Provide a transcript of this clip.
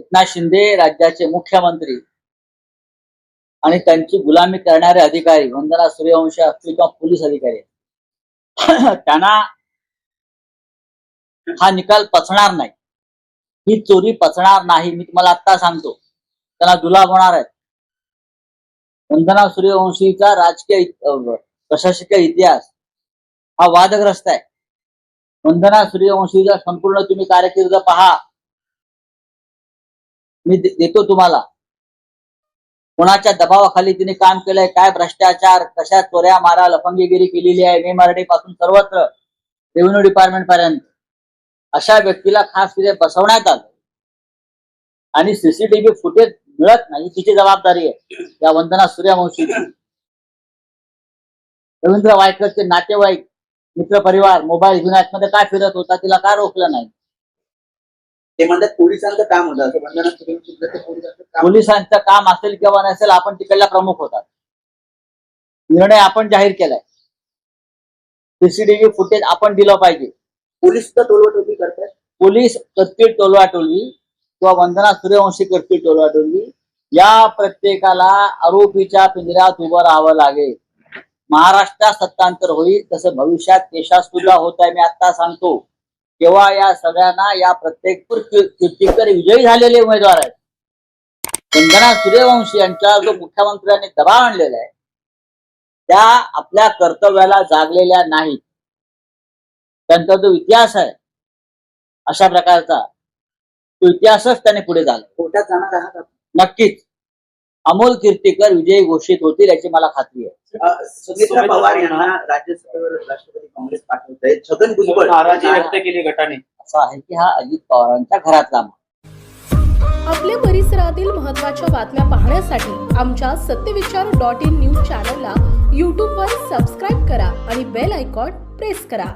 एकनाथ शिंदे राज्याचे मुख्यमंत्री. आणि त्यांची गुलामी करणारे अधिकारी वंदना सूर्यवंशी असतील किंवा पोलीस अधिकारी. त्यांना हा निकाल पचणार नाही. ही चोरी पचणार नाही मी तुम्हाला आत्ता सांगतो. त्यांना जुलाब होणार आहेत. वंदना सूर्यवंशीचा राजकीय प्रशासकीय इतिहास हा वादग्रस्त आहे. वंदना सूर्यवंशीचा संपूर्ण तुम्ही कारकीर्द पहा मी देतो तुम्हाला. कोणाच्या दबावाखाली तिने काम केलंय काय भ्रष्टाचार कशा चोऱ्या मारा लफंगीगिरी केलेली आहे मे मराठी पासून सर्वत्र रेव्हेन्यू डिपार्टमेंट पर्यंत. अशा व्यक्तीला खास तिथे बसवण्यात आलं. आणि सीसीटीव्ही फुटेज मिळत नाही तिची जबाबदारी आहे. या वंदना सूर्यवंशीची रवींद्र वायकरचे नातेवाईक मित्रपरिवार मोबाईल घेऊन आतमध्ये काय फिरत होता तिला का रोखलं नाही? ते म्हणतात पोलिसांचं काम होतं. असं ते पोलिसांचं काम पोलिसांचं काम असेल किंवा नसेल आपण तिकडल्या प्रमुख होतात. निर्णय आपण जाहीर केलाय. सीसीटीव्ही फुटेज आपण दिलं पाहिजे. पोलीस तर टोलवटोपी करतात. पोलीस करतील टोलवाटोलवी किंवा वंदना सूर्यवंशी करतील टोलवाटोलवी या प्रत्येकाला आरोपीच्या पिंजऱ्यात उभं राहावं लागेल. महाराष्ट्रात सत्तांतर होईल तसं भविष्यात देशात सुद्धा होत आहे मी आता सांगतो. तेव्हा या सगळ्यांना या प्रत्येक कीर्तिकर विजयी झालेले उमेदवार आहेत. वंदना सूर्यवंशी यांच्या जो मुख्यमंत्र्यांनी दबाव आणलेला आहे त्या आपल्या कर्तव्याला जागलेल्या नाहीत. त्यांचा जो इतिहास आहे अशा प्रकारचा तो इतिहासच त्याने पुढे झाला. कोर्टात जाणार आहात. नक्कीच. अमोल कीर्तीकर विजयी घोषित होतील याची मला खात्री आहे. सुमित्रा पवार यांना राज्यसभेवर राष्ट्रवादी काँग्रेस पाठवत आहे छगन भुजबळ. नाराजी व्यक्त केली गटाने. असं आहे की हा अजित पवारांच्या घरातला. आपल्या परिसरातील महत्त्वाच्या बातम्या पाहण्यासाठी आमच्या सत्यविचार डॉट इन न्यूज चॅनलला यूट्यूबवर सबस्क्राईब करा आणि बेल आयकॉन प्रेस करा.